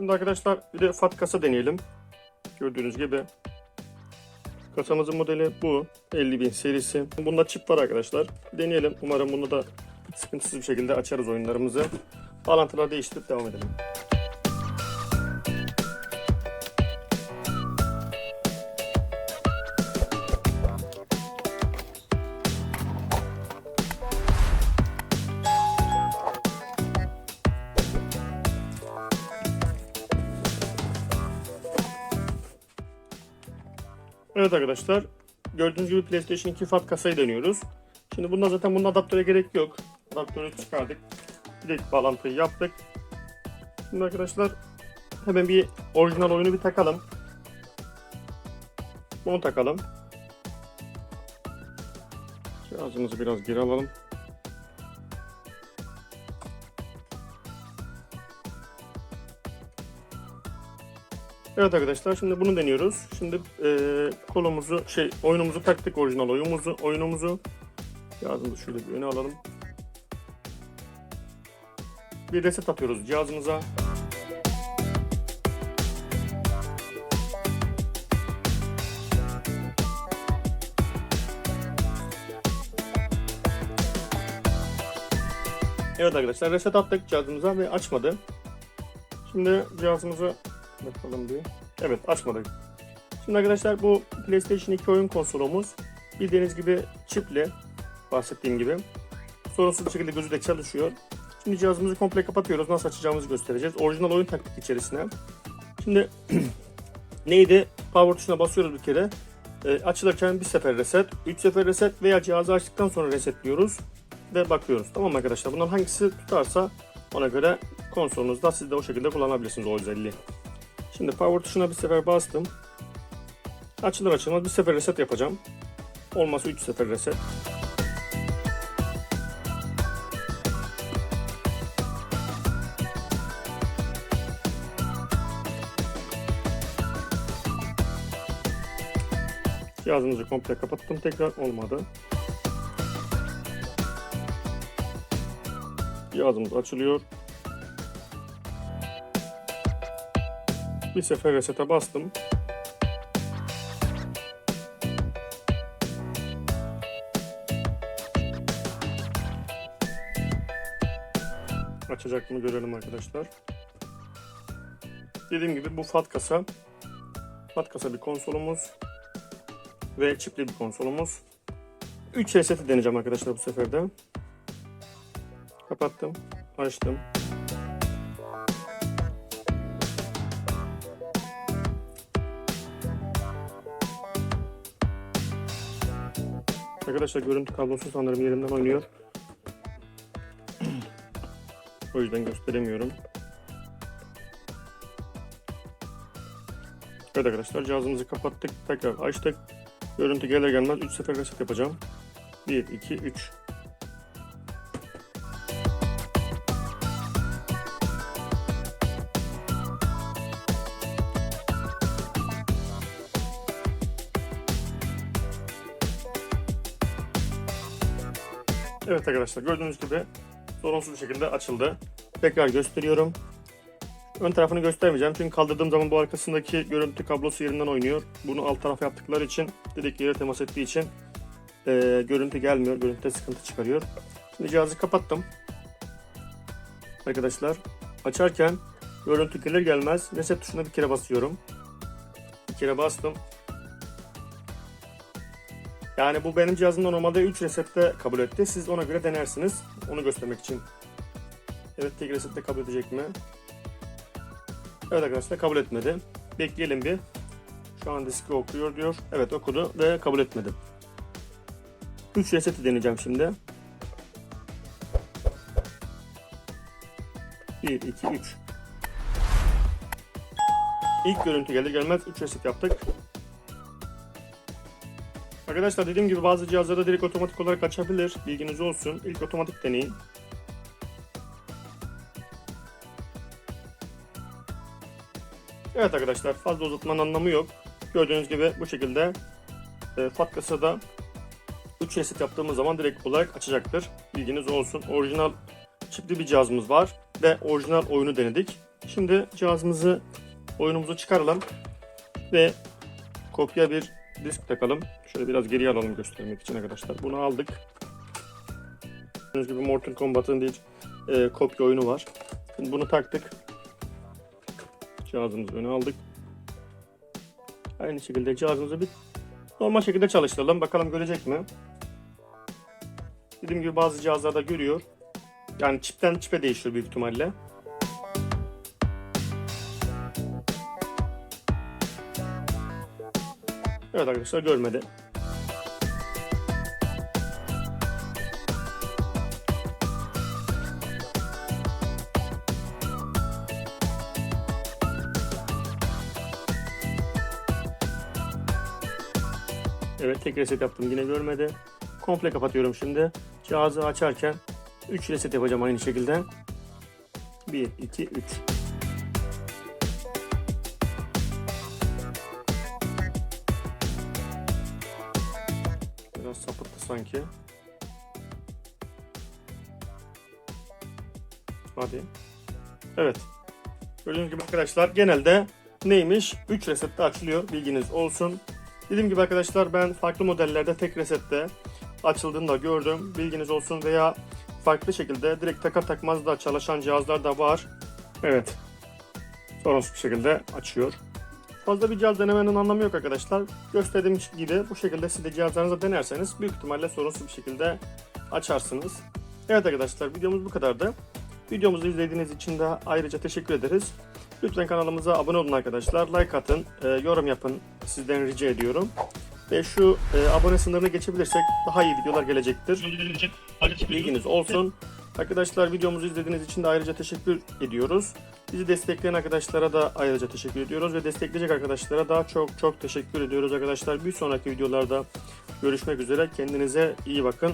Şimdi arkadaşlar bir de FAT kasa deneyelim. Gördüğünüz gibi. Kasamızın modeli bu. 50.000 serisi. Bunda çip var arkadaşlar. Deneyelim. Umarım bunu da sıkıntısız bir şekilde açarız oyunlarımızı. Bağlantıları değiştirip devam edelim. Evet arkadaşlar. Gördüğünüz gibi PlayStation 2 FAT kasayı deniyoruz. Şimdi bunda zaten bunun adaptöre gerek yok. Adaptörü çıkardık. Direkt bağlantıyı yaptık. Şimdi arkadaşlar hemen bir orijinal oyunu bir takalım. Bunu takalım. Cihazımızı biraz geri alalım. Evet arkadaşlar şimdi bunu deniyoruz. Şimdi eee kolumuzu şey oyunumuzu taktık orijinal oyunumuzu oyunumuzu. Cihazımızı şöyle bir öne alalım. Bir reset atıyoruz cihazımıza. Evet arkadaşlar reset attık cihazımıza ve açmadı. Şimdi cihazımızı bakalım bir. Evet açmadık. Şimdi arkadaşlar bu PlayStation 2 oyun konsolumuz bildiğiniz gibi çipli bahsettiğim gibi sorunsuz bir şekilde gözü de çalışıyor. Şimdi cihazımızı komple kapatıyoruz. Nasıl açacağımızı göstereceğiz. Orijinal oyun taktık içerisine. Şimdi neydi? Power tuşuna basıyoruz bir kere. E, açılırken bir sefer reset, 3 sefer reset veya cihazı açtıktan sonra resetliyoruz ve bakıyoruz. Tamam arkadaşlar? Bundan hangisi tutarsa ona göre konsolunuzda siz de o şekilde kullanabilirsiniz o özelliği. Şimdi power tuşuna bir sefer bastım. Açılır açılmaz bir sefer reset yapacağım. Olmazsa 3 sefer reset. Cihazımızı komple kapattım tekrar olmadı. Cihazımız açılıyor. Bir sefer resete bastım. Açacak mı görelim arkadaşlar. Dediğim gibi bu FAT kasa. FAT kasa bir konsolumuz. Ve çipli bir konsolumuz. 3 reseti deneyeceğim arkadaşlar bu seferde. Kapattım. Açtım. Arkadaşlar görüntü kablosu sanırım yerimden oynuyor. o yüzden gösteremiyorum. Evet arkadaşlar cihazımızı kapattık. Tekrar açtık. Görüntü gelir gelmez 3 sefer reset yapacağım. 1, 2, 3. Evet arkadaşlar gördüğünüz gibi sorunsuz bir şekilde açıldı. Tekrar gösteriyorum. Ön tarafını göstermeyeceğim çünkü kaldırdığım zaman bu arkasındaki görüntü kablosu yerinden oynuyor. Bunu alt tarafa yaptıkları için dedik yere temas ettiği için e, görüntü gelmiyor. Görüntüde sıkıntı çıkarıyor. Şimdi cihazı kapattım. Arkadaşlar açarken görüntü gelir gelmez reset tuşuna bir kere basıyorum. Bir kere bastım. Yani bu benim cihazımda normalde 3 resette kabul etti. Siz ona göre denersiniz. Onu göstermek için. Evet tek resette kabul edecek mi? Evet arkadaşlar kabul etmedi. Bekleyelim bir. Şu an diski okuyor diyor. Evet okudu ve kabul etmedi. 3 reseti deneyeceğim şimdi. 1, 2, 3. İlk görüntü gelir gelmez 3 reset yaptık. Arkadaşlar dediğim gibi bazı cihazlarda direkt otomatik olarak açabilir. Bilginiz olsun. İlk otomatik deneyin. Evet arkadaşlar fazla uzatmanın anlamı yok. Gördüğünüz gibi bu şekilde e, FAT kasada 3 reset yaptığımız zaman direkt olarak açacaktır. Bilginiz olsun. Orijinal çipli bir cihazımız var ve orijinal oyunu denedik. Şimdi cihazımızı oyunumuzu çıkaralım ve kopya bir disk takalım. Şöyle biraz geriye alalım göstermek için arkadaşlar. Bunu aldık. Gördüğünüz gibi Mortal Kombat'ın bir e, kopya oyunu var. Şimdi bunu taktık. Cihazımızı öne aldık. Aynı şekilde cihazımızı bir normal şekilde çalıştıralım. Bakalım görecek mi? Dediğim gibi bazı cihazlarda görüyor. Yani çipten çipe değişiyor büyük ihtimalle. Evet arkadaşlar görmedi. Evet tek reset yaptım yine görmedi. Komple kapatıyorum şimdi. Cihazı açarken 3 reset yapacağım aynı şekilde. 1, 2, 3. Biraz sapıttı sanki. Hadi. Evet. Gördüğünüz gibi arkadaşlar genelde neymiş? 3 resette açılıyor. Bilginiz olsun. Dediğim gibi arkadaşlar ben farklı modellerde tek resette açıldığını da gördüm. Bilginiz olsun veya farklı şekilde direkt takar takmaz da çalışan cihazlar da var. Evet. Sorunsuz bir şekilde açıyor. Fazla bir cihaz denemenin anlamı yok arkadaşlar. Gösterdiğim gibi bu şekilde siz de cihazlarınızda denerseniz büyük ihtimalle sorunsuz bir şekilde açarsınız. Evet arkadaşlar videomuz bu kadardı. Videomuzu izlediğiniz için de ayrıca teşekkür ederiz. Lütfen kanalımıza abone olun arkadaşlar. Like atın, e, yorum yapın. Sizden rica ediyorum. Ve şu e, abone sınırını geçebilirsek daha iyi videolar gelecektir. Bilginiz olsun. Arkadaşlar videomuzu izlediğiniz için de ayrıca teşekkür ediyoruz. Bizi destekleyen arkadaşlara da ayrıca teşekkür ediyoruz ve destekleyecek arkadaşlara da çok çok teşekkür ediyoruz arkadaşlar. Bir sonraki videolarda görüşmek üzere. Kendinize iyi bakın.